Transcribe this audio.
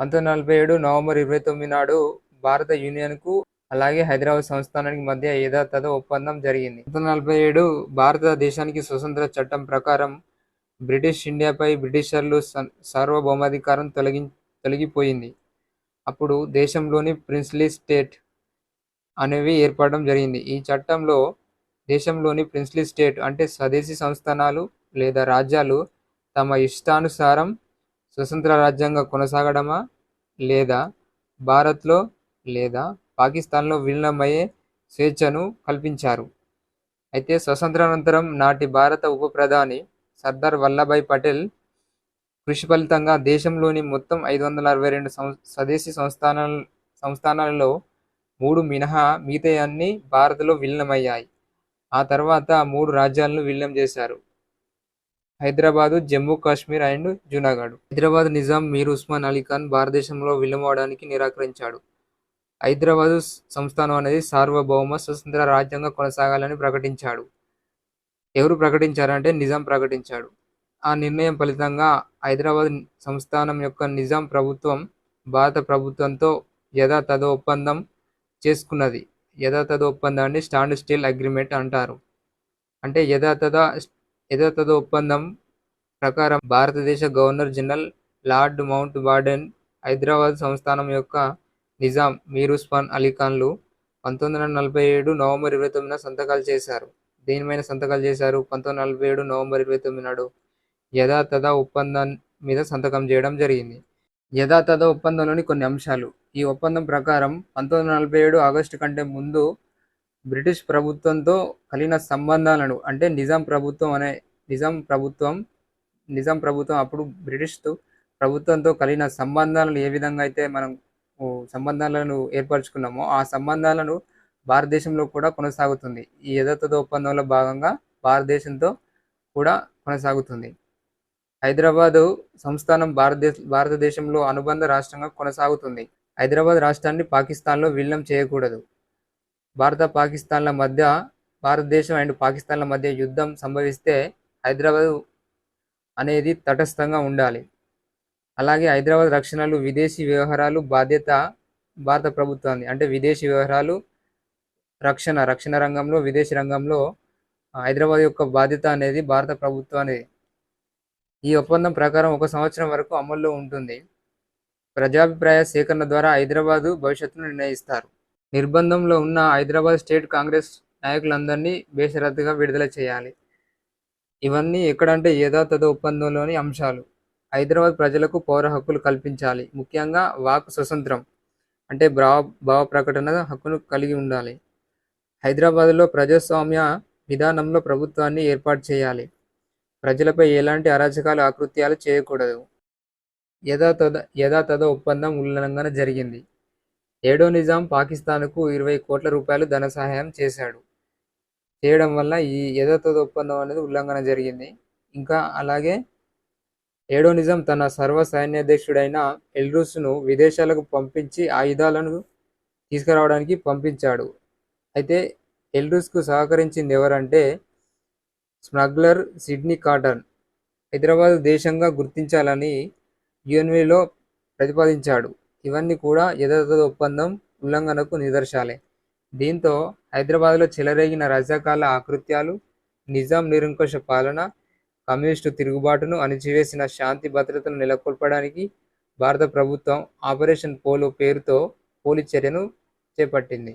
పంతొమ్మిది నలభై ఏడు నవంబర్ ఇరవై తొమ్మిది నాడు భారత యూనియన్కు అలాగే హైదరాబాద్ సంస్థానానికి మధ్య యథాతథ ఒప్పందం జరిగింది. పంతొమ్మిది నలభై ఏడు భారతదేశానికి స్వతంత్ర చట్టం ప్రకారం బ్రిటిష్ ఇండియాపై బ్రిటిషర్లు స- సార్వభౌమాధికారం తొలగి తొలగిపోయింది. అప్పుడు దేశంలోని ప్రిన్స్లీ స్టేట్ అనేవి ఏర్పడడం జరిగింది. ఈ చట్టంలో దేశంలోని ప్రిన్స్లీ స్టేట్ అంటే స్వదేశీ సంస్థానాలు లేదా రాజ్యాలు తమ ఇష్టానుసారం స్వతంత్ర రాజ్యంగా కొనసాగడమా లేదా? భారత్లో లేదా? పాకిస్తాన్లో విలీనమయ్యే స్వేచ్ఛను కల్పించారు. అయితే స్వతంత్రానంతరం నాటి భారత ఉప ప్రధాని సర్దార్ వల్లభాయ్ పటేల్ కృషి ఫలితంగా దేశంలోని మొత్తం ఐదు వందల అరవై రెండు సం స్వదేశీ సంస్థానాల సంస్థానాలలో మూడు మినహా మిగతా అన్ని భారత్లో విలీనమయ్యాయి. ఆ తర్వాత మూడు రాజ్యాలను విలీనం చేశారు. హైదరాబాదు జమ్మూ కాశ్మీర్ అండ్ జూనాగఢ్. హైదరాబాద్ నిజాం మీర్ ఉస్మాన్ అలీ ఖాన్ భారతదేశంలో విలీనమవడానికి నిరాకరించాడు. హైదరాబాదు సంస్థానం అనేది సార్వభౌమ స్వతంత్ర రాజ్యంగా కొనసాగాలని ప్రకటించాడు. ఎవరు ప్రకటించారంటే నిజాం ప్రకటించాడు. ఆ నిర్ణయం ఫలితంగా హైదరాబాద్ సంస్థానం యొక్క నిజాం ప్రభుత్వం భారత ప్రభుత్వంతో యథాతథ ఒప్పందం చేసుకున్నది. యథాతథ ఒప్పందాన్ని స్టాండ్ స్టిల్ అగ్రిమెంట్ అంటారు. అంటే యథాతథ యథాతథ ఒప్పందం ప్రకారం భారతదేశ governor general Lord Mountbatten Hyderabad సంస్థానం యొక్క నిజాం మీర్ ఉస్మాన్ అలీఖాన్లు పంతొమ్మిది వందల నలభై ఏడు నవంబర్ ఇరవై తొమ్మిదిన సంతకాలు చేశారు. దేనిపైన సంతకాలు చేశారు? పంతొమ్మిది వందల నలభై ఏడు నవంబర్ ఇరవై తొమ్మిది నాడు యథాతథ ఒప్పందం మీద సంతకం చేయడం జరిగింది. యథాతథ ఒప్పందంలోని కొన్ని అంశాలు. ఈ ఒప్పందం ప్రకారం పంతొమ్మిది వందల నలభై ఏడు ఆగస్టు కంటే ముందు బ్రిటిష్ ప్రభుత్వంతో కలిగిన సంబంధాలను అంటే నిజాం ప్రభుత్వం అనే నిజాం ప్రభుత్వం నిజాం ప్రభుత్వం అప్పుడు బ్రిటిష్తో ప్రభుత్వంతో కలిగిన సంబంధాలను ఏ విధంగా అయితే మనం సంబంధాలను ఏర్పరచుకున్నామో ఆ సంబంధాలను భారతదేశంలో కూడా కొనసాగుతుంది. ఈ యథాతథ ఒప్పందంలో భాగంగా భారతదేశంతో కూడా కొనసాగుతుంది. హైదరాబాదు సంస్థానం భారతదేశ భారతదేశంలో అనుబంధ రాష్ట్రంగా కొనసాగుతుంది. హైదరాబాద్ రాష్ట్రాన్ని పాకిస్తాన్లో విలీనం చేయకూడదు. భారత పాకిస్తాన్ల మధ్య భారతదేశం అండ్ పాకిస్తాన్ల మధ్య యుద్ధం సంభవిస్తే హైదరాబాద్ అనేది తటస్థంగా ఉండాలి. అలాగే హైదరాబాద్ రక్షణలు విదేశీ వ్యవహారాలు బాధ్యత భారత ప్రభుత్వాన్ని అంటే విదేశీ వ్యవహారాలు రక్షణ రక్షణ రంగంలో విదేశీ రంగంలో హైదరాబాద్ యొక్క బాధ్యత అనేది భారత ప్రభుత్వానికి ఈ ఒప్పందం ప్రకారం ఒక సంవత్సరం వరకు అమల్లో ఉంటుంది. ప్రజాభిప్రాయ సేకరణ ద్వారా హైదరాబాదు భవిష్యత్తును నిర్ణయిస్తారు. నిర్బంధంలో ఉన్న హైదరాబాద్ స్టేట్ కాంగ్రెస్ నాయకులందరినీ బేషరతుగా విడుదల చేయాలి. ఇవన్నీ ఎక్కడంటే యథాతథ ఒప్పందంలోని అంశాలు. హైదరాబాద్ ప్రజలకు పౌర హక్కులు కల్పించాలి. ముఖ్యంగా వాక్ స్వతంత్రం అంటే భావ భావ ప్రకటన హక్కును కలిగి ఉండాలి. హైదరాబాద్లో ప్రజాస్వామ్య విధానంలో ప్రభుత్వాన్ని ఏర్పాటు చేయాలి. ప్రజలపై ఎలాంటి అరాచకాలు ఆకృత్యాలు చేయకూడదు. యథాతథ యథాతథ ఒప్పందం ఉల్లంఘన జరిగింది. ఏడో నిజాం పాకిస్తాన్కు ఇరవై కోట్ల రూపాయలు ధన సహాయం చేశాడు. చేయడం వల్ల ఈ యథాతథ ఒప్పందం అనేది ఉల్లంఘన జరిగింది. ఇంకా అలాగే ఏడో నిజాం తన సర్వ సైన్యాధ్యక్షుడైన ఎల్రూస్ను విదేశాలకు పంపించి ఆయుధాలను తీసుకురావడానికి పంపించాడు. అయితే ఎల్రూస్కు సహకరించింది ఎవరంటే స్మగ్లర్ సిడ్నీ కాటన్ హైదరాబాద్ దేశంగా గుర్తించాలని యుఎన్విలో ప్రతిపాదించాడు. ఇవన్నీ కూడా యథాతథ ఒప్పందం ఉల్లంఘనకు నిదర్శాలే. దీంతో హైదరాబాద్లో చెలరేగిన రజాకాల ఆకృత్యాలు నిజాం నిరంకుశ పాలన కమ్యూనిస్టు తిరుగుబాటును అణిచివేసిన శాంతి భద్రతను నెలకొల్పడానికి భారత ప్రభుత్వం ఆపరేషన్ పోలో పేరుతో పోలీస్ చర్యను చేపట్టింది.